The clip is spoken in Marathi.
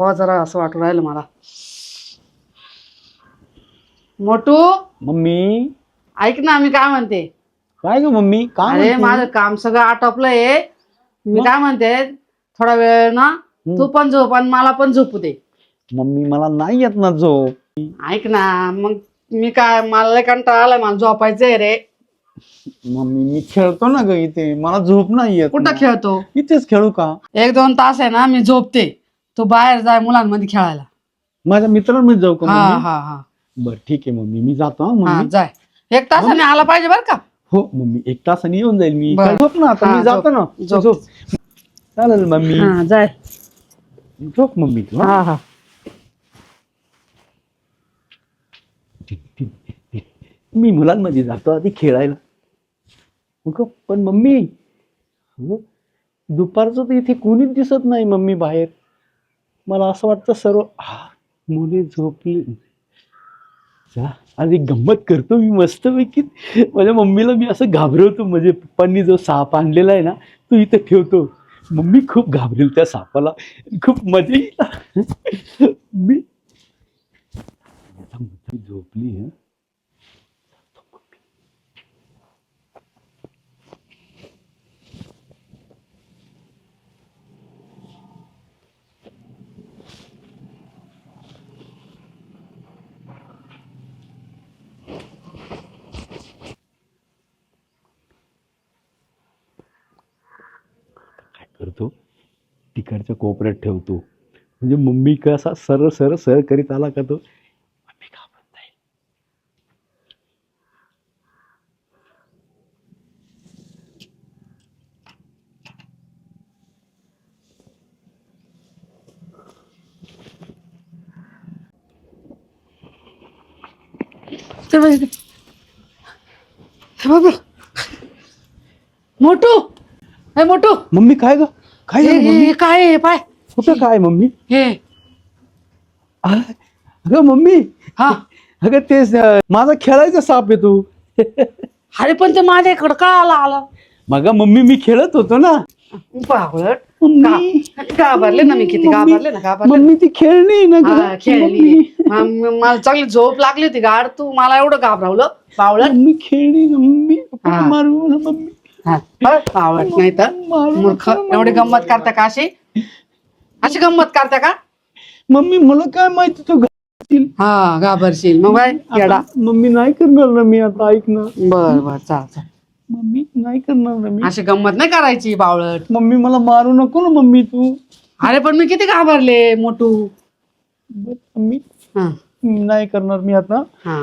हो जरा असं वाटू राहिलं मला. मोटू! मम्मी! ऐक ना मी काय म्हणते? काय ग मम्मी? काय अरे? माझं काम सगळं आटोपलंय मी काय म्हणते? थोडा वेळ ना तू पण झोप आणि मला पण झोपू दे. मम्मी मला नाही येत ना झोप. ऐक ना मग मी काय मला लय कंटाळा आलाय मला झोपायचंय रे. मम्मी मी खेळतो ना ग इथे. मला झोप नाही येत कुठं ना. खेळतो? इथेच खेळू का? एक दोन तास आहे ना मी झोपते. तू बाहेर जाय मुलांमध्ये खेळायला. माझ्या मित्रांमध्ये जाऊ का हा मम्मी? हा हा. बर ठीक आहे मम्मी. मी जातो हा हा मम्मी. जाय. एक तासाने आला पाहिजे बर का? हो मम्मी. एक तासाने येऊन जाईल मी. बर. काय झोप ना आता हा, मी जातो ना. झोप. झोप. चालेल मम्मी. हा जाय. झोप मम्मी तू हा? हा हा. मी मुलांमध्ये जातो आधी खेळायला. अगं, पण मम्मी अगं, दुपारचं तर इथे कोणीच दिसत नाही मम्मी बाहेर. मला असं वाटतं सर्व हा झोपली. जा. गंमत करतो मी मस्त पैकी माझ्या मम्मीला मी असं घाबरवतो. म्हणजे पप्पांनी जो साप आणलेला आहे ना तो इथं ठेवतो. मम्मी खूप घाबरेल त्या सापाला. खूप मजा येईल मी झोपली करतो. तिकडच्या कोपऱ्यात ठेवतो. म्हणजे मम्मी कसा सरळ सरळ सर करीत आला का तो? मम्मी घाबरत जाईल चल हे मोटू! मम्मी काय ग? काय हे झालं हे- मम्मी? हे काय आहे? हे पाय. कुठं काय मम्मी? हे आ, अगं मम्मी. हा. अगं तेच अं, माझा खेळायचा साप आहे तू. अरे पण ते माझ्याकडं का आला आला? मग मम्मी मी खेळत होतो ना. बावळट. मम्मी घाबरले ना मी किती? मम्मी- घाबरले ना घाबरले. मम्मी ती खेळणी आहे ना हा, ग खेळली मम्मी. म- मला चांगली झोप लागली होती गाड. तू मला एवढं घाबरवलं बावळट. मम्मी खेळणी ना मम्मी. हा. मारू मम्मी. हा, बावळट नाही तर? मारू मूर्ख एवढी गंमत करता का अशी? अशी गंमत करता का? मम्मी मला काय माहिती तू घालशील. हा घाबरशील. मग बाय येडा. मम्मी नाही करणार ना मी आता ऐक ना. बर बर चाल चाल. मम्मी नाही करणार ना मी. अशी गंमत नाही करायची बावळट. मम्मी मला मारू नको ना मम्मी तू. अरे पण मी किती घाबरले मोटू. बरं, मम्मी. हा. नाही करणार मी आता. हा.